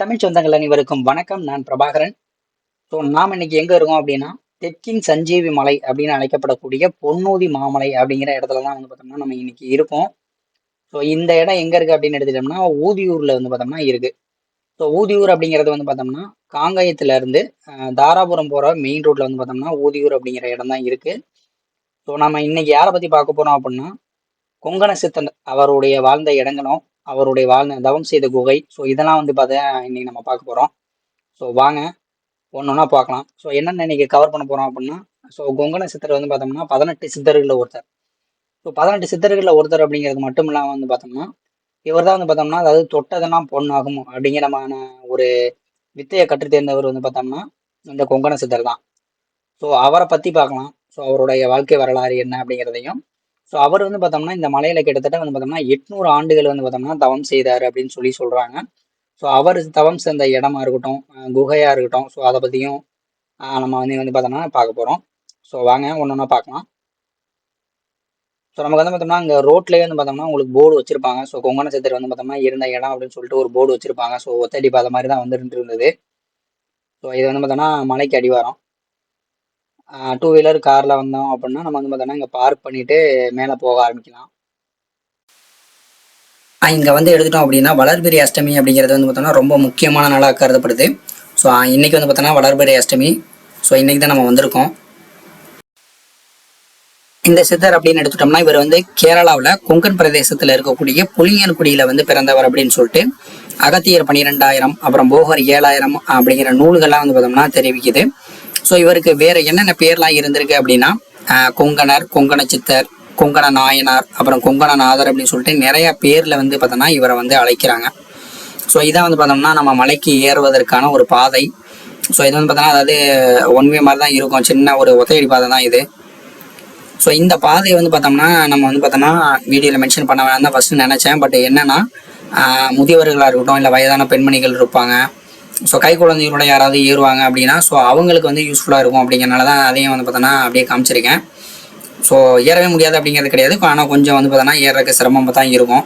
தமிழ் சொந்தங்கள் அனைவருக்கும் வணக்கம். நான் பிரபாகரன். ஸோ நாம் இன்னைக்கு எங்கே இருக்கோம் அப்படின்னா தெற்கின் சஞ்சீவி மலை அப்படின்னு அழைக்கப்படக்கூடிய பொன்னூதி மாமலை அப்படிங்கிற இடத்துல தான் வந்து பார்த்தோம்னா நம்ம இன்னைக்கு இருக்கோம். ஸோ இந்த இடம் எங்கே இருக்குது அப்படின்னு எடுத்துட்டோம்னா ஊதியூரில் வந்து பார்த்தோம்னா இருக்குது ஸோ ஊதியூர் அப்படிங்கிறது வந்து பார்த்தோம்னா காங்கயத்துலேருந்து தாராபுரம் போகிற மெயின் ரோட்டில் வந்து பார்த்தோம்னா ஊதியூர் அப்படிங்கிற இடம் தான் இருக்குது ஸோ நம்ம இன்னைக்கு யாரை பற்றி பார்க்க போகிறோம் அப்படின்னா கொங்கண சித்தன் அவருடைய வாழ்ந்த இடங்களும் அவருடைய வாழ்ந்த தவம் செய்த குகை. ஸோ இதெல்லாம் வந்து பார்த்தா இன்னைக்கு நம்ம பார்க்க போகிறோம் ஸோ வாங்க ஒன்று ஒன்றா பார்க்கலாம். ஸோ என்னென்ன இன்னைக்கு கவர் பண்ண போகிறோம் அப்படின்னா ஸோ கொங்கண சித்தர் வந்து பார்த்தோம்னா பதினெட்டு சித்தர்களில் ஒருத்தர். ஸோ பதினெட்டு சித்தர்களில் ஒருத்தர் அப்படிங்கிறது மட்டும் இல்லாமல் வந்து பார்த்தோம்னா இவர் தான் வந்து பார்த்தோம்னா அதாவது தொட்டதெல்லாம் பொண்ணாகும் அப்படிங்கிறமான ஒரு வித்தையை கற்று தேர்ந்தவர் வந்து பார்த்தோம்னா இந்த கொங்கண சித்தர் தான். ஸோ அவரை பற்றி பார்க்கலாம். ஸோ அவருடைய வாழ்க்கை வரலாறு என்ன அப்படிங்கிறதையும் ஸோ அவர் வந்து பார்த்தோம்னா இந்த மலையில கிட்டத்தட்ட வந்து பார்த்தோம்னா எட்நூறு ஆண்டுகள் வந்து பார்த்தோம்னா தவம் செய்தார் அப்படின்னு சொல்லி சொல்றாங்க. ஸோ அவர் தவம் சேர்ந்த இடமா இருக்கட்டும் குகையா இருக்கட்டும் ஸோ அதை பத்தியும் நம்ம வந்து வந்து பார்த்தோம்னா பார்க்க போறோம். ஸோ வாங்க ஒன்று ஒன்றா பார்க்கலாம். ஸோ நமக்கு வந்து பார்த்தோம்னா அங்கே ரோட்லேயே வந்து பார்த்தோம்னா உங்களுக்கு போர்டு வச்சிருப்பாங்க. ஸோ கொங்கண சித்தர் வந்து பார்த்தோம்னா இருந்த இடம் அப்படின்னு சொல்லிட்டு ஒரு போர்டு வச்சிருப்பாங்க. ஸோ ஒத்தடி பாதை மாதிரி தான் வந்துட்டு இருந்தது ஸோ இது வந்து பார்த்தோம்னா மலைக்கு அடிவாரம். டூ வீலர் காரில் வந்தோம் அப்படின்னா நம்ம வந்து பார்த்தோன்னா இங்கே பார்க் பண்ணிட்டு மேலே போக ஆரம்பிக்கலாம். இங்கே வந்து எடுத்துட்டோம் அப்படின்னா வளர்பிரி அஷ்டமி அப்படிங்கிறது வந்து பார்த்தோம்னா ரொம்ப முக்கியமான நாளாக கருதப்படுது. ஸோ இன்றைக்கி வந்து பார்த்தோன்னா வளர்பிரி அஷ்டமி. ஸோ இன்றைக்கி தான் நம்ம வந்திருக்கோம். இந்த சித்தர் அப்படின்னு எடுத்துட்டோம்னா இவர் வந்து கேரளாவில் கொங்கன் பிரதேசத்தில் இருக்கக்கூடிய புளியன்குடியில் வந்து பிறந்தவர் அப்படின்னு சொல்லிட்டு அகத்தியர் பன்னிரெண்டாயிரம் அப்புறம் போகர் ஏழாயிரம் அப்படிங்கிற நூல்கள்லாம் வந்து பார்த்தோம்னா தெரிவிக்குது. ஸோ இவருக்கு வேற என்னென்ன பேர்லாம் இருந்திருக்கு அப்படின்னா கொங்கணர் கொங்கண சித்தர் கொங்கண நாயனார் அப்புறம் கொங்கணநாதர் அப்படின்னு சொல்லிட்டு நிறைய பேர்ல வந்து பார்த்தோம்னா இவரை வந்து அழைக்கிறாங்க. ஸோ இதான் வந்து பார்த்தோம்னா நம்ம மலைக்கு ஏறுவதற்கான ஒரு பாதை. ஸோ இது வந்து பார்த்தோம்னா அதாவது ஒன்வே மாதிரி தான் இருக்கும். சின்ன ஒரு ஒத்தையடி பாதை தான் இது. ஸோ இந்த பாதையை வந்து பார்த்தோம்னா நம்ம வந்து பார்த்தோம்னா வீடியோவில் மென்ஷன் பண்ண வேணாம் தான் ஃபஸ்ட்டு நினச்சேன். பட் என்னன்னா முதியவர்களாக இருக்கட்டும் இல்லை வயதான பெண்மணிகள் இருப்பாங்க. ஸோ கை குழந்தைகளோட யாராவது ஏறுவாங்க அப்படின்னா ஸோ அவங்களுக்கு வந்து யூஸ்ஃபுல்லாக இருக்கும் அப்படிங்கிறனால தான் அதையும் வந்து பார்த்தோன்னா அப்படியே காமிச்சிருக்கேன். ஸோ ஏறவே முடியாது அப்படிங்கிறது கிடையாது. ஆனால் கொஞ்சம் வந்து பார்த்தோன்னா ஏறதுக்கு சிரமமாக தான் இருக்கும்.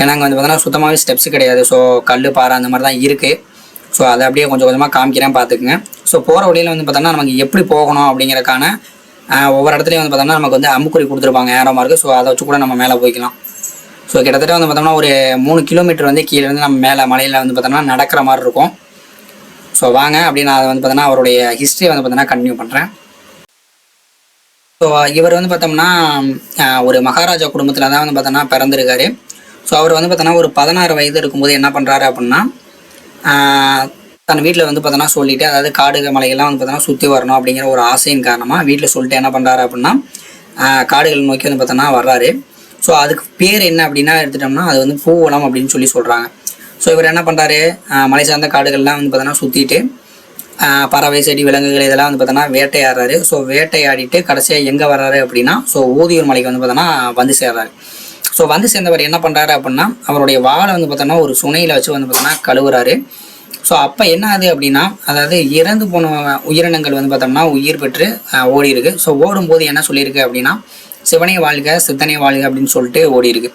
ஏன்னா அங்கே வந்து பார்த்தோன்னா சுத்தமாகவே ஸ்டெப்ஸ் கிடையாது. ஸோ கல் பாறை அந்த மாதிரி தான் இருக்குது ஸோ அதை அப்படியே கொஞ்சம் கொஞ்சமாக காமிக்கிறேன் பார்த்துக்குங்க. ஸோ போகிற வழியில் வந்து பார்த்தோன்னா நமக்கு எப்படி போகணும் அப்படிங்கிறக்கான ஒவ்வொரு இடத்துலையும் வந்து பார்த்தோம்னா நமக்கு வந்து அம்புக்குறி கொடுத்துருப்பாங்க ஏற மார்க்கு ஸோ அதை வச்சு கூட நம்ம மேலே போய்க்கலாம். ஸோ கிட்டத்தட்ட வந்து பார்த்தோம்னா ஒரு மூணு கிலோமீட்டர் வந்து கீழே இருந்து நம்ம மேலே மலையில் வந்து பார்த்தோம்னா நடக்கிற மாதிரி இருக்கும். ஸோ வாங்க. அப்படின்னு நான் வந்து பார்த்தோன்னா அவருடைய ஹிஸ்ட்ரி வந்து பார்த்தோன்னா கண்டினியூ பண்ணுறேன் ஸோ இவர் வந்து பார்த்தோம்னா ஒரு மகாராஜா குடும்பத்தில் தான் வந்து பார்த்தோன்னா பிறந்திருக்காரு. ஸோ அவர் வந்து பார்த்தோன்னா ஒரு பதினாறு வயது இருக்கும்போது என்ன பண்ணுறாரு அப்படின்னா தன் வீட்டில் வந்து பார்த்தோன்னா சொல்லிட்டு அதாவது காடு மலைகள்லாம் வந்து பார்த்தோன்னா சுற்றி வரணும் அப்படிங்கிற ஒரு ஆசையின் காரணமாக வீட்டில் சொல்லிட்டு என்ன பண்ணுறாரு அப்படின்னா காடுகள் நோக்கி வந்து பார்த்தோன்னா வர்றாரு. ஸோ அதுக்கு பேர் என்ன அப்படின்னா எடுத்துட்டோம்னா அது வந்து பூவனம் அப்படின்னு சொல்லி சொல்கிறாங்க ஸோ இவர் என்ன பண்ணுறாரு மலை சார்ந்த காடுகள்லாம் வந்து பார்த்தோன்னா சுற்றிட்டு பறவை செடி விலங்குகள் இதெல்லாம் வந்து பார்த்தோன்னா வேட்டையாடுறாரு. ஸோ வேட்டையாடிட்டு கடைசியாக எங்கே வர்றாரு அப்படின்னா ஸோ ஊதியூர் மலைக்கு வந்து பார்த்தோன்னா வந்து சேர்றாரு. ஸோ வந்து சேர்ந்தவர் என்ன பண்ணுறாரு அப்படின்னா அவருடைய வாழை வந்து பார்த்தோன்னா ஒரு சுனையில் வச்சு வந்து பார்த்தோன்னா கழுவுறாரு. ஸோ அப்போ என்ன ஆகுது அப்படின்னா அதாவது இறந்து போன உயிரினங்கள் வந்து பார்த்தோம்னா உயிர் பெற்று ஓடி இருக்கு ஸோ ஓடும்போது என்ன சொல்லியிருக்கு அப்படின்னா சிவனை வாழ்க சித்தனை வாழ்க அப்படின்னு சொல்லிட்டு ஓடி இருக்கு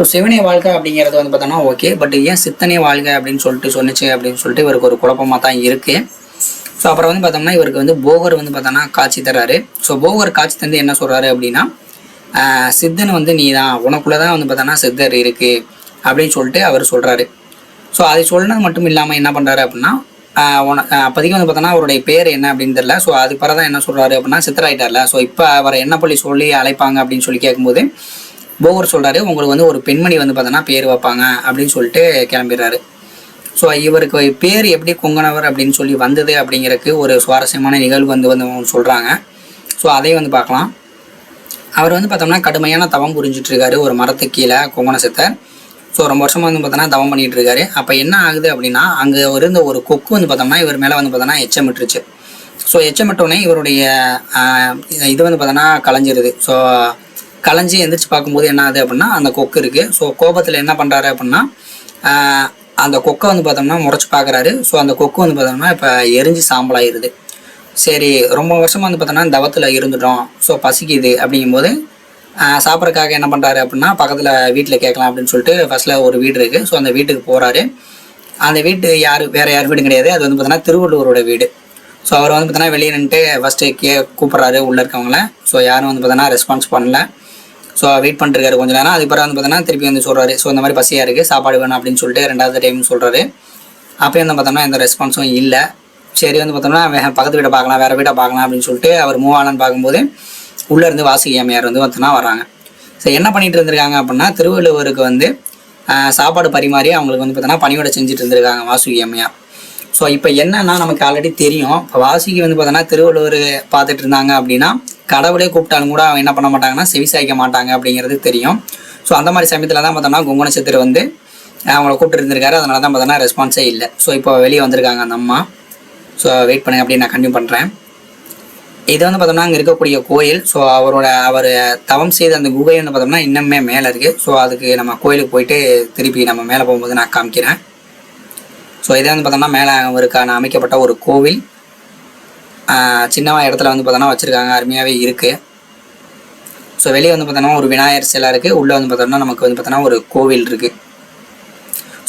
ஸோ சிவனே வாழ்க அப்படிங்கிறது வந்து பார்த்தோம்னா ஓகே பட் ஏன் சித்தனே வாழ்க அப்படின்னு சொல்லிட்டு சொன்னிச்சு அப்படின்னு சொல்லிட்டு இவருக்கு ஒரு குழப்பமாக தான் இருக்குது ஸோ அப்புறம் வந்து பார்த்தோம்னா இவருக்கு வந்து போகர் வந்து பார்த்தோம்னா காட்சி தர்றாரு ஸோ போகர் காட்சி தந்து என்ன சொல்கிறாரு அப்படின்னா சித்தன் வந்து நீ தான் உனக்குள்ளே தான் வந்து பார்த்தோன்னா சித்தர் இருக்குது அப்படின்னு சொல்லிட்டு அவர் சொல்கிறாரு ஸோ அதை சொன்னது மட்டும் இல்லாமல் என்ன பண்ணுறாரு அப்படின்னா உன அப்போதைக்கு வந்து பார்த்தோன்னா அவருடைய பேர் என்ன அப்படின்னு தெரியல. ஸோ அதுக்கு பிறகு தான் என்ன சொல்கிறாரு அப்படின்னா சித்தராயிட்டார்ல. ஸோ இப்போ அவரை என்ன பள்ளி சொல்லி அழைப்பாங்க அப்படின்னு சொல்லி கேட்கும்போது போகர் சொல்கிறாரு உங்களுக்கு வந்து ஒரு பெண்மணி வந்து பார்த்தோன்னா பேர் வைப்பாங்க அப்படின்னு சொல்லிட்டு கிளம்பிடுறாரு. ஸோ இவருக்கு பேர் எப்படி கொங்கணவர் அப்படின்னு சொல்லி வந்தது அப்படிங்கிறதுக்கு ஒரு சுவாரஸ்யமான நிகழ்வு வந்து வந்து சொல்கிறாங்க ஸோ அதையும் வந்து பார்க்கலாம். அவர் வந்து பார்த்தோம்னா கடுமையான தவம் புரிஞ்சிட்ருக்காரு ஒரு மரத்துக்கு கீழே கொங்கண சித்தர். ஸோ ரொம்ப வருஷமாக வந்து பார்த்தோன்னா தவம் பண்ணிகிட்டு இருக்காரு அப்போ என்ன ஆகுது அப்படின்னா அங்கே இருந்த ஒரு கொக்கு வந்து பார்த்தோம்னா இவர் மேலே வந்து பார்த்தோன்னா எச்சமிட்டுருச்சு ஸோ எச்சமிட்டோடனே இவருடைய இது வந்து பார்த்தோன்னா கலைஞ்சிருது. ஸோ கலைஞ்சி எந்திரிச்சு பார்க்கும்போது என்ன ஆகுது அப்படின்னா அந்த கொக்கு இருக்குது ஸோ கோபத்தில் என்ன பண்ணுறாரு அப்படின்னா அந்த கொக்கை வந்து பார்த்தோம்னா முறைச்சு பார்க்குறாரு. ஸோ அந்த கொக்கு வந்து பார்த்தோம்னா இப்போ எரிஞ்சு சாம்பலாயிருது. சரி ரொம்ப வருஷமாக வந்து பார்த்தோன்னா தவத்தில் இருந்துட்டோம். ஸோ பசிக்குது அப்படிங்கும்போது சாப்பிட்றதுக்காக என்ன பண்ணுறாரு அப்படின்னா பக்கத்தில் வீட்டில் கேட்கலாம் அப்படின்னு சொல்லிட்டு ஃபஸ்ட்டில் ஒரு வீடு இருக்குது ஸோ அந்த வீட்டுக்கு போகிறாரு அந்த வீட்டு யார் வேறு யார் வீடும் கிடையாது. அது வந்து பார்த்தோன்னா திருவள்ளுவரோட வீடு. ஸோ அவர் வந்து பார்த்தோன்னா வெளியே நின்றுட்டு ஃபஸ்ட்டு கே கூப்பிட்றாரு உள்ளே இருக்கவங்கள. ஸோ யாரும் வந்து பார்த்தோன்னா ரெஸ்பான்ஸ் பண்ணல. ஸோ வெயிட் பண்ணிருக்காரு கொஞ்ச நேரம். அதுக்கப்புறம் வந்து பார்த்தீங்கன்னா திருப்பி வந்து சொல்கிறாரு ஸோ இந்த மாதிரி பசியாக இருக்குது சாப்பாடு வேணும் அப்படின்னு சொல்லிட்டு ரெண்டாவது டைம் சொல்கிறாரு அப்போயே வந்து பார்த்தோம்னா எந்த ரெஸ்பான்ஸும் இல்லை. சரி வந்து பார்த்தோம்னா பக்கத்து வீட்டை பார்க்கலாம் வேறு வீட்டை பார்க்கலாம் அப்படின்னு சொல்லிட்டு அவர் மூவ் ஆனன்னு பார்க்கும்போது உள்ளேருந்து வாசிக்க வாசுகி அம்மையார் வந்து பார்த்தோன்னா வராங்க. ஸோ என்ன பண்ணிட்டு இருந்திருக்காங்க அப்படின்னா திருவள்ளுவருக்கு வந்து சாப்பாடு பரிமாறி அவங்களுக்கு வந்து பார்த்தோன்னா பணியோட செஞ்சுட்டு இருந்திருக்காங்க வாசுகி அம்மையார். ஸோ இப்போ என்னன்னா நமக்கு ஆல்ரெடி தெரியும். இப்போ வாசுகி வந்து பார்த்தோன்னா திருவள்ளுவர் பார்த்துட்டு இருந்தாங்க அப்படின்னா கடவுளே கூப்பிட்டாலும் கூட அவங்க என்ன பண்ண மாட்டாங்கன்னா செவிசாய்க்க மாட்டாங்க அப்படிங்கிறது தெரியும். ஸோ அந்த மாதிரி சமயத்தில் தான் பார்த்தோம்னா குங்குண சித்தர் வந்து அவங்கள கூப்பிட்டு இருந்திருக்காரு. அதனால தான் பார்த்தோன்னா ரெஸ்பான்ஸே இல்லை. ஸோ இப்போ வெளியே வந்திருக்காங்க அந்த அம்மா. ஸோ வெயிட் பண்ணுங்க அப்படின்னு நான் கண்டினியூ பண்ணுறேன் இது வந்து பார்த்தோம்னா அங்கே இருக்கக்கூடிய கோயில். ஸோ அவரோட அவர் தவம் செய்த அந்த குகை வந்து பார்த்தோம்னா இன்னுமே மேலே இருக்குது ஸோ அதுக்கு நம்ம கோயிலுக்கு போயிட்டு திருப்பி நம்ம மேலே போகும்போது நான் காமிக்கிறேன். ஸோ இதே வந்து பார்த்தோம்னா மேலே அவருக்கான அமைக்கப்பட்ட ஒரு கோவில். ஆஹ் சின்னவா இடத்துல வந்து பார்த்தோன்னா வச்சுருக்காங்க. அருமையாகவே இருக்குது ஸோ வெளியே வந்து பார்த்தோன்னா ஒரு விநாயகர் சிலை இருக்குது உள்ளே வந்து பார்த்தோம்னா நமக்கு வந்து பார்த்தோன்னா ஒரு கோவில் இருக்குது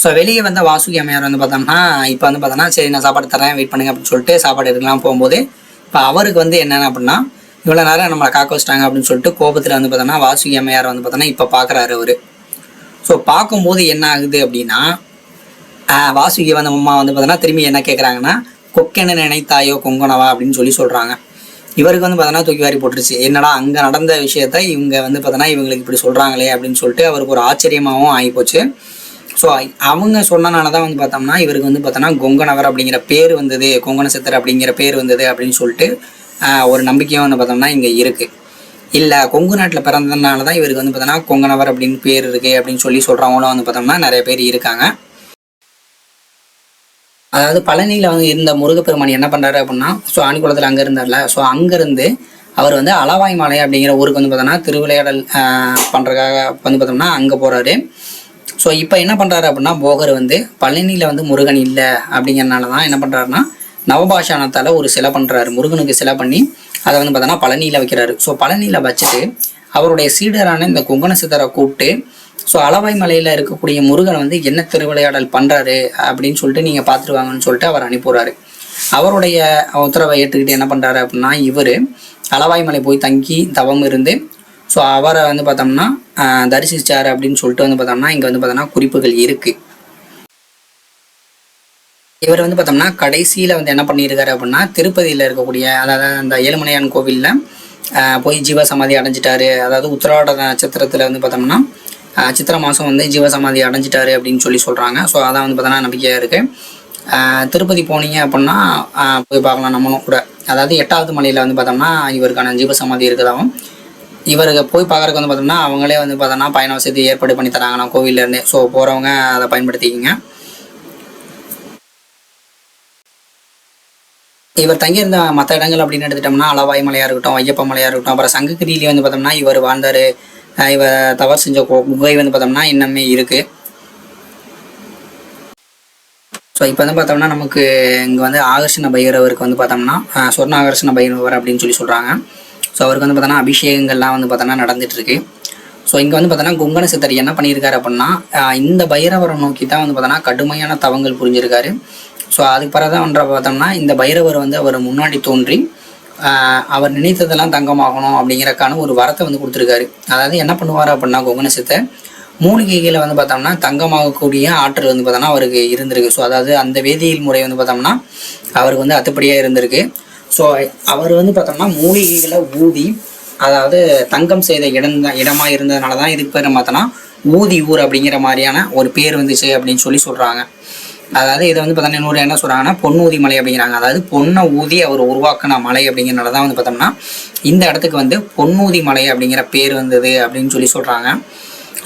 ஸோ வெளியே வந்த வாசுகி அம்மையார் வந்து பார்த்தோம்னா இப்போ வந்து பார்த்தோன்னா சரி நான் சாப்பாடு தரேன் வெயிட் பண்ணுங்க அப்படின்னு சொல்லிட்டு சாப்பாடு எடுக்கலாம் போகும்போது இப்போ அவருக்கு வந்து என்னென்ன அப்படின்னா இவ்வளோ நேரம் நம்மளை காக்க வச்சிட்டாங்க அப்படின்னு சொல்லிட்டு கோபத்தில் வந்து பார்த்தோம்னா வாசுகி அம்மையார் வந்து பார்த்தோன்னா இப்போ பார்க்குறாரு அவர். ஸோ பார்க்கும்போது என்ன ஆகுது அப்படின்னா வாசுகி வந்து அம்மா வந்து பார்த்தோன்னா திரும்பி என்ன கேட்குறாங்கன்னா கொக்கென நினைத்தாயோ கொங்கனவா அப்படின்னு சொல்லி சொல்கிறாங்க இவருக்கு வந்து பார்த்தோன்னா தூக்கி வாரி போட்டுருச்சு. என்னடா அங்கே நடந்த விஷயத்த இவங்க வந்து பார்த்தோன்னா இவங்களுக்கு இப்படி சொல்கிறாங்களே அப்படின்னு சொல்லிட்டு அவருக்கு ஒரு ஆச்சரியமாகவும் ஆகிப்போச்சு ஸோ அவங்க சொன்னனால தான் வந்து பார்த்தோம்னா இவருக்கு வந்து பார்த்தோன்னா கொங்கனவர் அப்படிங்கிற பேர் வந்தது கொங்கண சித்தர் அப்படிங்கிற பேர் வந்தது அப்படின்னு சொல்லிட்டு ஒரு நம்பிக்கையும் வந்து பார்த்தோம்னா இங்கே இருக்குது இல்லை கொங்கு நாட்டில் பிறந்ததுனால தான் இவருக்கு வந்து பார்த்தோன்னா கொங்கனவர் அப்படின்னு பேர் இருக்குது அப்படின்னு சொல்லி சொல்கிறவங்களும் வந்து பார்த்தோம்னா நிறைய பேர் இருக்காங்க. அதாவது பழனியில் வந்து இருந்த முருகப்பெருமான் என்ன பண்ணுறாரு அப்படின்னா ஸோ ஆணிக்குளத்தில் அங்கே இருந்தார்ல ஸோ அங்கேருந்து அவர் வந்து அளவாய் மலை அப்படிங்கிற ஊருக்கு வந்து பார்த்தோன்னா திருவிளையாடல் பண்ணுறதுக்காக வந்து பார்த்தோம்னா அங்கே போகிறாரு ஸோ இப்போ என்ன பண்ணுறாரு அப்படின்னா போகர் வந்து பழனியில் வந்து முருகன் இல்லை அப்படிங்கிறனால தான் என்ன பண்ணுறாருன்னா நவபாஷானத்தால் ஒரு சிலை பண்ணுறாரு முருகனுக்கு சிலை பண்ணி அதை வந்து பார்த்தோன்னா பழனியில் வைக்கிறாரு. ஸோ பழனியில் வச்சுட்டு அவருடைய சீடரான இந்த குங்கண சித்தரை கூப்பிட்டு ஸோ அளவாய் மலையில் இருக்கக்கூடிய முருகன் வந்து என்ன திருவிளையாடல் பண்ணுறாரு அப்படின்னு சொல்லிட்டு நீங்கள் பார்த்துருவாங்கன்னு சொல்லிட்டு அவர் அனுப்பிடுறாரு அவருடைய உத்தரவை ஏற்றுக்கிட்டு என்ன பண்ணுறாரு அப்படின்னா இவர் அளவாய் மலை போய் தங்கி தவம் இருந்து ஸோ அவரை வந்து பார்த்தோம்னா தரிசிச்சார் தரிசிச்சாரு அப்படின்னு சொல்லிட்டு வந்து பார்த்தோம்னா இங்கே வந்து பார்த்தோம்னா குறிப்புகள் இருக்குது இவர் வந்து பார்த்தோம்னா கடைசியில் வந்து என்ன பண்ணியிருக்காரு அப்படின்னா திருப்பதியில் இருக்கக்கூடிய அதாவது அந்த ஏழுமலையான் கோவிலில் போய் ஜீவசமாதி அடைஞ்சிட்டாரு. அதாவது உத்திராட நட்சத்திரத்தில் வந்து பார்த்தோம்னா சித்திரை மாதம் வந்து ஜீவசமாதி அடைஞ்சிட்டாரு அப்படின்னு சொல்லி சொல்கிறாங்க ஸோ அதான் வந்து பார்த்தோன்னா நம்பிக்கையாக இருக்குது திருப்பதி போனீங்க அப்படின்னா போய் பார்க்கலாம் நம்மளும் கூட. அதாவது எட்டாவது மலையில் வந்து பார்த்தோம்னா இவருக்கான ஜீவசமாதி இருக்குதாகவும் இவருக்கு போய் பார்க்கறதுக்கு வந்து பார்த்தோம்னா அவங்களே வந்து பார்த்தோம்னா பயண வசதி ஏற்பாடு பண்ணி தராங்கண்ணா கோவில்ல ஸோ போகிறவங்க அதை பயன்படுத்திக்கிங்க. இவர் தங்கியிருந்த மற்ற இடங்கள் அப்படின்னு எடுத்துட்டோம்னா அளவாய் மலையாக இருக்கட்டும் ஐயப்ப மலையாக இருக்கட்டும் அப்புறம் சங்ககிரியிலேயே வந்து பார்த்தோம்னா இவர் வாழ்ந்தார். இவர் தவறு செஞ்ச கு- குகை வந்து பார்த்தோம்னா இன்னுமே இருக்குது ஸோ இப்போ வந்து பார்த்தோம்னா நமக்கு இங்கே வந்து ஆகர்ஷண பைரவருக்கு வந்து பார்த்தோம்னா சொர்ண ஆகர்ஷண பைரவர் அப்படின்னு சொல்லி சொல்கிறாங்க ஸோ அவருக்கு வந்து பார்த்தோன்னா அபிஷேகங்கள்லாம் வந்து பார்த்தோன்னா நடந்துட்டு இருக்கு ஸோ இங்கே வந்து பார்த்தோன்னா குங்கண சித்தர் என்ன பண்ணியிருக்காரு அப்படின்னா இந்த பைரவரை நோக்கி தான் வந்து பார்த்தோன்னா கடுமையான தவங்கள் புரிஞ்சிருக்காரு. ஸோ அதுக்கு பிறகு தான் பார்த்தோம்னா இந்த பைரவர் வந்து அவர் முன்னாடி தோன்றி அவர் நினைத்ததெல்லாம் தங்கமாகணும் அப்படிங்கிறக்கான ஒரு வரத்தை வந்து கொடுத்துருக்காரு. அதாவது என்ன பண்ணுவார் அப்படின்னா குங்கண மூலிகைகளை வந்து பார்த்தோம்னா தங்கமாகக்கூடிய ஆற்றல் வந்து பார்த்தோம்னா அவருக்கு இருந்திருக்கு. ஸோ அதாவது அந்த வேதியியல் முறை வந்து பார்த்தோம்னா அவருக்கு வந்து அத்துப்படியாக இருந்திருக்கு. ஸோ அவர் வந்து பார்த்தோம்னா மூலிகைகளை ஊதி அதாவது தங்கம் செய்த இடம் தான் இடமா இருந்ததுனால தான் இதுக்கு பேர் பார்த்தோம்னா ஊதி ஊர் அப்படிங்கிற மாதிரியான ஒரு பேர் வந்துச்சு அப்படின்னு சொல்லி சொல்கிறாங்க அதாவது இதை வந்து பார்த்தோம்னா இன்னொரு என்ன சொல்கிறாங்கன்னா பொன்னூதி மலை அப்படிங்கிறாங்க. அதாவது பொன்னை ஊதி அவர் உருவாக்கின மலை அப்படிங்கிறனால தான் வந்து பார்த்தோம்னா இந்த இடத்துக்கு வந்து பொன்னூதி மலை அப்படிங்கிற பேர் வந்தது அப்படின்னு சொல்லி சொல்கிறாங்க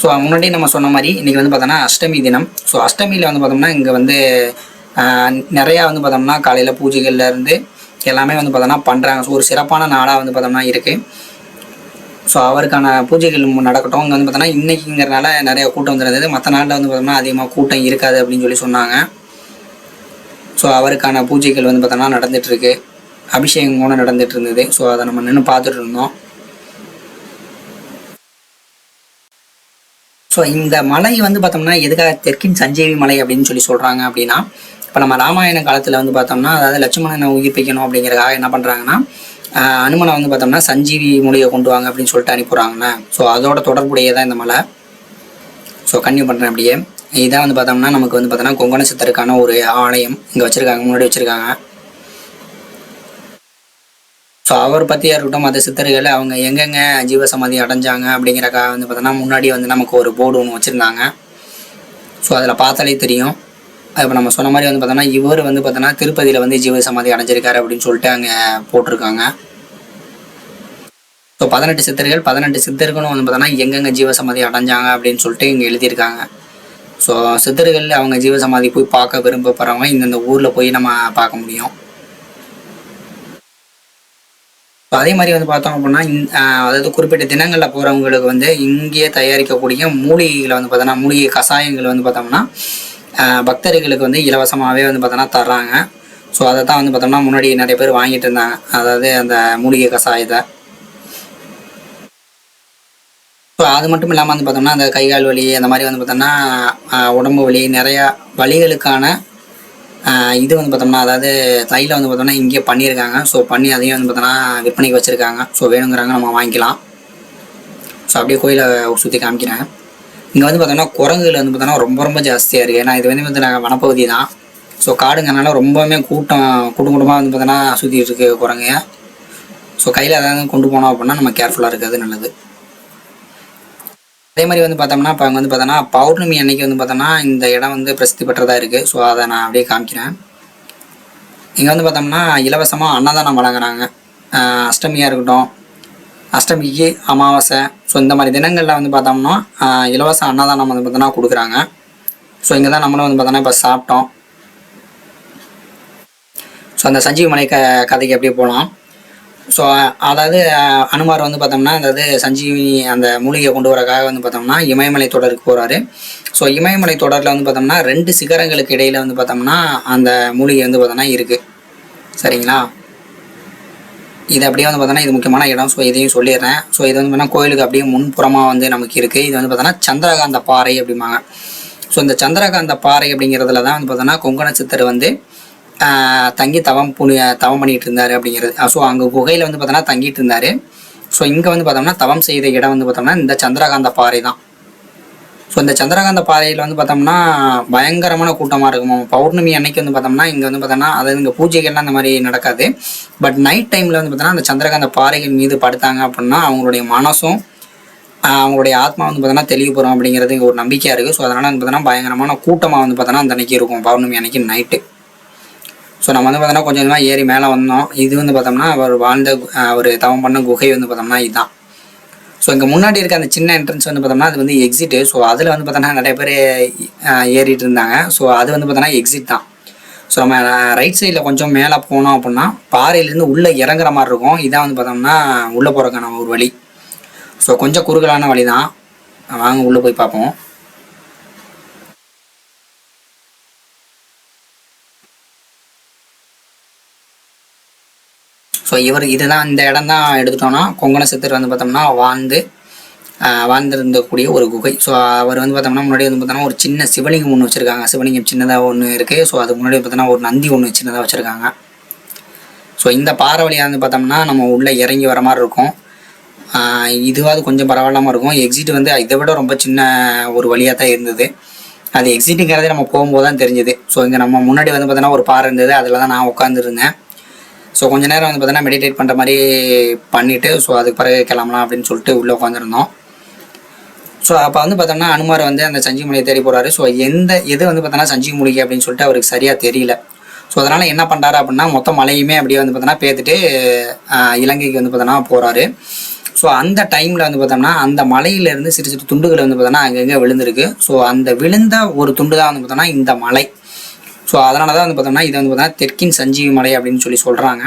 ஸோ முன்னாடி நம்ம சொன்ன மாதிரி இன்றைக்கி வந்து பார்த்தோம்னா அஷ்டமி தினம். ஸோ அஷ்டமியில் வந்து பார்த்தோம்னா இங்கே வந்து நிறையா வந்து பார்த்தோம்னா காலையில் பூஜைகள்லேருந்து எல்லாமே வந்து பார்த்தோம்னா பண்ணுறாங்க ஸோ ஒரு சிறப்பான நாடாக வந்து பார்த்தோம்னா இருக்குது ஸோ அவருக்கான பூஜைகள் நடக்கட்டும். இங்கே வந்து பார்த்தோன்னா இன்றைக்கிங்கிறனால நிறைய கூட்டம் வந்துருந்தது. மற்ற நாளில் வந்து பார்த்தோம்னா அதிகமாக கூட்டம் இருக்காது அப்படின்னு சொல்லி சொன்னாங்க. ஸோ அவருக்கான பூஜைகள் வந்து பார்த்தோம்னா நடந்துகிட்ருக்கு அபிஷேகம் கூட நடந்துகிட்டு இருந்தது ஸோ அதை நம்ம நின்று பார்த்துட்டு இருந்தோம். ஸோ இந்த மலை வந்து பார்த்தோம்னா எதுக்காக தெற்கின் சஞ்சீவி மலை அப்படின்னு சொல்லி சொல்கிறாங்க அப்படின்னா இப்போ நம்ம ராமாயண காலத்தில் வந்து பார்த்தோம்னா அதாவது லட்சுமணனை உயிர்ப்பிக்கணும் அப்படிங்கிறதுக்காக என்ன பண்ணுறாங்கன்னா அனுமனை வந்து பார்த்தோம்னா சஞ்சீவி மொழியை கொண்டு வாங்க அப்படின்னு சொல்லிட்டு அனுப்புகிறாங்கண்ணா ஸோ அதோட தொடர்புடைய தான் இந்த மலை. ஸோ கன்யூ பண்ணுறேன் அப்படியே. இதான் வந்து பார்த்தோம்னா நமக்கு வந்து பார்த்தோம்னா கொங்கண சித்தருக்கான ஒரு ஆலயம். இங்கே வச்சுருக்காங்க முன்னாடி வச்சுருக்காங்க. ஸோ அவர் பற்றியாக இருக்கட்டும் மற்ற சித்தர்கள் அவங்க எங்கெங்க ஜீவசமாதி அடைஞ்சாங்க அப்படிங்கிறக்கா வந்து பார்த்தோன்னா முன்னாடி வந்து நமக்கு ஒரு போர்டு ஒன்று வச்சுருந்தாங்க. ஸோ அதில் பார்த்தாலே தெரியும். இப்போ நம்ம சொன்ன மாதிரி வந்து பார்த்தோன்னா இவர் வந்து பார்த்தோன்னா திருப்பதியில் வந்து ஜீவ சமாதி அடைஞ்சிருக்காரு அப்படின்னு சொல்லிட்டு அங்கே போட்டிருக்காங்க. ஸோ பதினெட்டு சித்தர்கள் பதினெட்டு சித்தர்களும் வந்து பார்த்தோன்னா எங்கெங்க ஜீவசமாதி அடைஞ்சாங்க அப்படின்னு சொல்லிட்டு இங்கே எழுதியிருக்காங்க. ஸோ சித்தர்கள் அவங்க ஜீவசமாதி போய் பார்க்க விரும்பப்படுறவங்க இந்தந்த ஊரில் போய் நம்ம பார்க்க முடியும். ஸோ அதே மாதிரி வந்து பார்த்தோம் அப்படின்னா இந் அதாவது குறிப்பிட்ட தினங்களில் போகிறவங்களுக்கு வந்து இங்கேயே தயாரிக்கக்கூடிய மூலிகைகளை வந்து பார்த்தோன்னா மூலிகை கஷாயங்கள் வந்து பார்த்தோம்னா பக்தர்களுக்கு வந்து இலவசமாகவே வந்து பார்த்தோன்னா தர்றாங்க. ஸோ அதை தான் வந்து பார்த்தோம்னா முன்னாடி நிறைய பேர் வாங்கிட்டு இருந்தாங்க. அதாவது அந்த மூலிகை கஷாயத்தை ஸோ அது மட்டும் இல்லாமல் வந்து பார்த்தோம்னா அந்த கை கால் வலி அந்த மாதிரி வந்து பார்த்தோம்னா உடம்பு வலி நிறையா வலிகளுக்கான இது வந்து பார்த்தோம்னா அதாவது தையில் வந்து பார்த்தோம்னா இங்கேயே பண்ணியிருக்காங்க. ஸோ பண்ணி அதையும் வந்து பார்த்தோம்னா விற்பனைக்கு வச்சுருக்காங்க. ஸோ வேணுங்கிறாங்க நம்ம வாங்கிக்கலாம். ஸோ அப்படியே கோயிலை சுற்றி காமிக்கிறேன். இங்கே வந்து பார்த்தோன்னா குரங்குகள் வந்து பார்த்தோன்னா ரொம்ப ரொம்ப ஜாஸ்தியாக இருக்குது ஏன்னா இது வந்து வந்து நாங்கள் வனப்பகுதி தான். ஸோ காடுங்கனால ரொம்பவுமே கூட்டம் கூட்டம் கூட்டமாக வந்து பார்த்தோன்னா சுற்றிட்டு இருக்கு குரங்கு. ஸோ கையில் ஏதாவது கொண்டு போனோம் அப்படின்னா நம்ம கேர்ஃபுல்லாக இருக்கிறது நல்லது. அதே மாதிரி வந்து பார்த்தோம்னா இப்போ அங்கே வந்து பார்த்தோன்னா பௌர்ணமி அன்னைக்கு வந்து பார்த்தோம்னா இந்த இடம் வந்து பிரசித்தி பெற்றதாக இருக்குது ஸோ அதை நான் அப்படியே காமிக்கிறேன். இங்கே வந்து பார்த்தோம்னா இலவசமாக அன்னதானம் வழங்குறாங்க. அஷ்டமியாக இருக்கட்டும் அஷ்டமிக்கு அமாவாசை. ஸோ இந்த மாதிரி தினங்களில் வந்து பார்த்தோம்னா இலவச அன்னதானம் வந்து பார்த்தோன்னா கொடுக்குறாங்க. ஸோ இங்கே தான் நம்மளும் வந்து பார்த்தோன்னா இப்போ சாப்பிட்டோம். ஸோ அந்த சஞ்சீவ் மலை க கதைக்கு அப்படியே போகலாம் ஸோ அதாவது அனுமார் வந்து பார்த்தோம்னா அதாவது சஞ்சீவினி அந்த மூலிகையை கொண்டு வரக்காக வந்து பார்த்தோம்னா இமயமலை தொடருக்கு போகிறாரு ஸோ இமயமலை தொடரில் வந்து பார்த்தோம்னா ரெண்டு சிகரங்களுக்கு இடையில் வந்து பார்த்தோம்னா அந்த மூலிகை வந்து பார்த்தோம்னா இருக்குது சரிங்களா? இது அப்படியே வந்து பார்த்தோன்னா இது முக்கியமான இடம். ஸோ இதையும் சொல்லிடுறேன். ஸோ இது வந்து பார்த்தீங்கன்னா கோயிலுக்கு அப்படியே முன்புறமாக வந்து நமக்கு இருக்குது இது வந்து பார்த்தோன்னா சந்திரகாந்த பாறை அப்படிம்பாங்க. ஸோ இந்த சந்திரகாந்த பாறை அப்படிங்கிறதுல தான் வந்து பார்த்தோன்னா கொங்கண சித்தர் வந்து தங்கி தவம் புனி தவம் பண்ணிட்டு இருந்தார் அப்படிங்கிறது. ஸோ அங்கே குகையில் வந்து பார்த்தோன்னா தங்கிட்டு இருந்தார். ஸோ இங்கே வந்து பார்த்தோம்னா தவம் செய்த இடம் வந்து பார்த்தோம்னா இந்த சந்திரகாந்த பாறை தான். ஸோ இந்த சந்திரகாந்த பாதையில் வந்து பார்த்தோம்னா பயங்கரமான கூட்டமாக இருக்கும்? பௌர்ணமி அன்னைக்கு வந்து பார்த்தோம்னா இங்கே வந்து பார்த்தோம்னா அதாவது இங்கே பூஜைகள்லாம் அந்த மாதிரி நடக்காது. பட் நைட் டைமில் வந்து பார்த்தோம்னா அந்த சந்திரகாந்த பாறைகள் மீது படுத்தாங்க அப்படின்னா அவங்களுடைய மனசும் அவங்களுடைய ஆத்மா வந்து பார்த்தோன்னா தெளிவு அப்படிங்கிறது இங்கே ஒரு நம்பிக்கையாக இருக்குது ஸோ அதனால் வந்து பார்த்தோன்னா பயங்கரமான கூட்டமாக வந்து பார்த்தோன்னா அந்த அன்னைக்கு இருக்கும் பௌர்ணமி அன்னைக்கு நைட்டு ஸோ நம்ம வந்து பார்த்தோன்னா கொஞ்சம் கொஞ்சமாக ஏறி மேலே வந்தோம். இது வந்து பார்த்தோம்னா அவர் வாழ்ந்த அவர் தவம் பண்ண குகை வந்து பார்த்தோம்னா இதுதான் ஸோ இங்கே முன்னாடி இருக்க அந்த சின்ன என்ட்ரன்ஸ் வந்து பார்த்தோம்னா அது வந்து எக்ஸிட்டு ஸோ அதில் வந்து பார்த்தோன்னா நிறைய பேர் ஏறிட்டு இருந்தாங்க. ஸோ அது வந்து பார்த்தோன்னா எக்ஸிட் தான். ஸோ நம்ம ரைட் சைடில் கொஞ்சம் மேலே போனோம் அப்படின்னா பாறையிலேருந்து உள்ளே இறங்குற மாதிரி இருக்கும். இதான் வந்து பார்த்தோம்னா உள்ளே போகிறக்கான ஒரு வழி. ஸோ கொஞ்சம் குறுகலான வழி தான் வாங்க உள்ளே போய் பார்ப்போம். ஸோ இவர் இதுதான் இந்த இடம் தான் எடுத்துட்டோம்னா கொங்கண சித்தர் வந்து பார்த்தோம்னா வாழ்ந்து வாழ்ந்திருந்தக்கூடிய ஒரு குகை. ஸோ அவர் வந்து பார்த்தோம்னா முன்னாடி வந்து பார்த்தோம்னா ஒரு சின்ன சிவலிங்கம் ஒன்று வச்சுருக்காங்க. சிவலிங்கம் சின்னதாக ஒன்று இருக்குது ஸோ அதுக்கு முன்னாடி பார்த்தோம்னா ஒரு நந்தி ஒன்று சின்னதாக வச்சுருக்காங்க. ஸோ இந்த பாறை வழியாக வந்து பார்த்தோம்னா நம்ம உள்ளே இறங்கி வர மாதிரி இருக்கும். இதுவாது கொஞ்சம் பரவாயில்லாமல் இருக்கும். எக்ஸிட் வந்து இதை விட ரொம்ப சின்ன ஒரு வழியாக தான் இருந்தது. அது எக்ஸிட்டுங்கிறதே நம்ம போகும்போது தான் தெரிஞ்சுது. ஸோ இங்கே நம்ம முன்னாடி வந்து பார்த்தோன்னா ஒரு பாறை இருந்தது. அதில் தான் நான் உட்காந்துருந்தேன் ஸோ கொஞ்ச நேரம் வந்து பார்த்தோன்னா மெடிடேட் பண்ணுற மாதிரி பண்ணிவிட்டு ஸோ அதுக்கு பிறகு கிளம்பலாம் அப்படின்னு சொல்லிட்டு உள்ளே உட்காந்துருந்தோம் ஸோ அப்போ வந்து பார்த்தோம்னா அனுமார் வந்து அந்த சஞ்சீவ் மொழியை தேடி போகிறாரு ஸோ எந்த எது வந்து பார்த்தோன்னா சஞ்சீவ் மூலிகை அப்படின்னு சொல்லிட்டு அவருக்கு சரியாக தெரியல. ஸோ அதனால் என்ன பண்ணுறாரு அப்படின்னா மொத்த மலையுமே அப்படியே வந்து பார்த்தோன்னா பேத்துட்டு இலங்கைக்கு வந்து பார்த்தோன்னா போகிறாரு ஸோ அந்த டைமில் வந்து பார்த்தோம்னா அந்த மலையிலேருந்து சிறு சிறு துண்டுகள் வந்து பார்த்தோன்னா அங்கங்கே விழுந்திருக்கு. ஸோ அந்த விழுந்த ஒரு துண்டு தான் வந்து பார்த்தோன்னா இந்த மலை. ஸோ அதனால தான் வந்து பார்த்தோம்னா இது வந்து பார்த்தோம்னா தெற்கின் சஞ்சீவி மலை அப்படின்னு சொல்லி சொல்கிறாங்க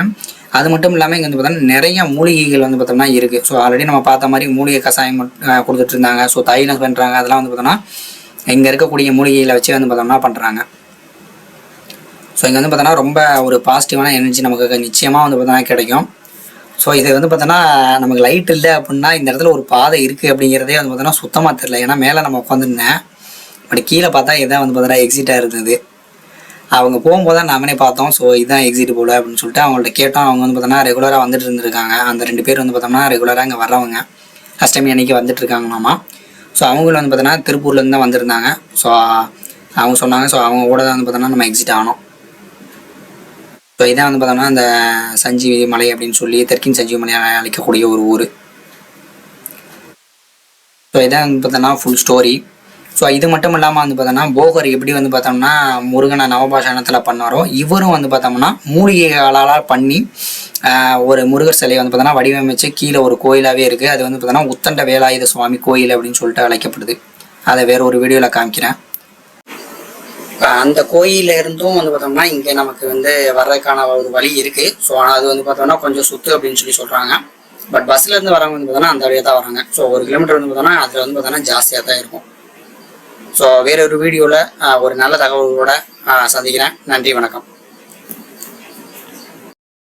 அது மட்டும் இல்லாமல் இங்கே வந்து பார்த்தோம்னா நிறைய மூலிகைகள் வந்து பார்த்தோம்னா இருக்குது ஸோ ஆல்ரெடி நம்ம பார்த்த மாதிரி மூலிகை கஷாயம் கொடுத்துட்டு இருந்தாங்க. ஸோ தைலம் பண்ணுறாங்க அதெல்லாம் வந்து பார்த்தோம்னா இங்கே இருக்கக்கூடிய மூலிகைகளை வச்சு வந்து பார்த்தோம்னா பண்ணுறாங்க ஸோ இங்கே வந்து பார்த்தோன்னா ரொம்ப ஒரு பாசிட்டிவான எனர்ஜி நமக்கு நிச்சயமாக வந்து பார்த்தோன்னா கிடைக்கும். ஸோ இது வந்து பார்த்தோன்னா நமக்கு லைட் இல்லை அப்படின்னா இந்த இடத்துல ஒரு பாதை இருக்குது அப்படிங்கிறதே வந்து பார்த்தோன்னா சுத்தமாக தெரில ஏன்னா மேலே நம்ம உட்காந்துருந்தேன் பட் கீழே பார்த்தா இதான் வந்து பார்த்தோன்னா எக்ஸிட்டாக இருந்தது. அவங்க போகும்போது தான் நாமனே பார்த்தோம். ஸோ இதுதான் எக்ஸிட் போல அப்படின்னு சொல்லிட்டு அவங்கள்ட்ட கேட்டோம். அவங்க வந்து பார்த்தோன்னா ரெகுலராக வந்துட்டு இருந்திருக்காங்க. அந்த ரெண்டு பேர் வந்து பார்த்தோம்னா ரெகுலராக இங்கே வர்றவங்க. அஷ்டமி அன்னைக்கு வந்துட்டு இருக்காங்களாமா? ஸோ அவங்களும் வந்து பார்த்தோன்னா திருப்பூர்லேருந்து தான் வந்திருந்தாங்க. ஸோ அவங்க சொன்னாங்க. ஸோ அவங்க கூட தான் வந்து பார்த்தோன்னா நம்ம எக்ஸிட் ஆனோம். ஸோ இதான் வந்து பார்த்தோம்னா அந்த சஞ்சீவி மலை அப்படின்னு சொல்லி தெற்கின் சஞ்சீவி மலை அழைக்கக்கூடிய ஒரு ஊர். ஸோ இதான் வந்து பார்த்தோன்னா ஃபுல் ஸ்டோரி ஸோ இது மட்டும் இல்லாமல் வந்து பார்த்தோம்னா போகர் எப்படி வந்து பார்த்தோம்னா முருகனை நவபாஷானத்தில் பண்ணாரோ இவரும் வந்து பார்த்தோம்னா மூலிகைகளால் பண்ணி ஒரு முருகர் சிலையை வந்து பார்த்தோம்னா வடிவமைச்சு கீழே ஒரு கோயிலாகவே இருக்குது அது வந்து பார்த்தோம்னா உத்தண்ட வேலாயுத சுவாமி கோயில் அப்படின்னு சொல்லிட்டு அழைக்கப்படுது அதை வேற ஒரு வீடியோவில் காமிக்கிறேன் அந்த கோயில்ல இருந்தும் வந்து பார்த்தோம்னா இங்கே நமக்கு வந்து வர்றதுக்கான ஒரு வழி இருக்குது ஸோ அது வந்து பார்த்தோம்னா கொஞ்சம் சுத்து அப்படின்னு சொல்லி சொல்கிறாங்க பட் பஸ்ல இருந்து வரவங்க வந்து பார்த்தோம்னா அந்த வழியாக தான் வராங்க ஸோ ஒரு கிலோமீட்டர் வந்து பார்த்தோம்னா அதில் வந்து பார்த்தோம்னா ஜாஸ்தியாக தான் இருக்கும் ஸோ வேற ஒரு வீடியோவில் ஒரு நல்ல தகவல்களோட சந்திக்கிறேன். நன்றி வணக்கம்.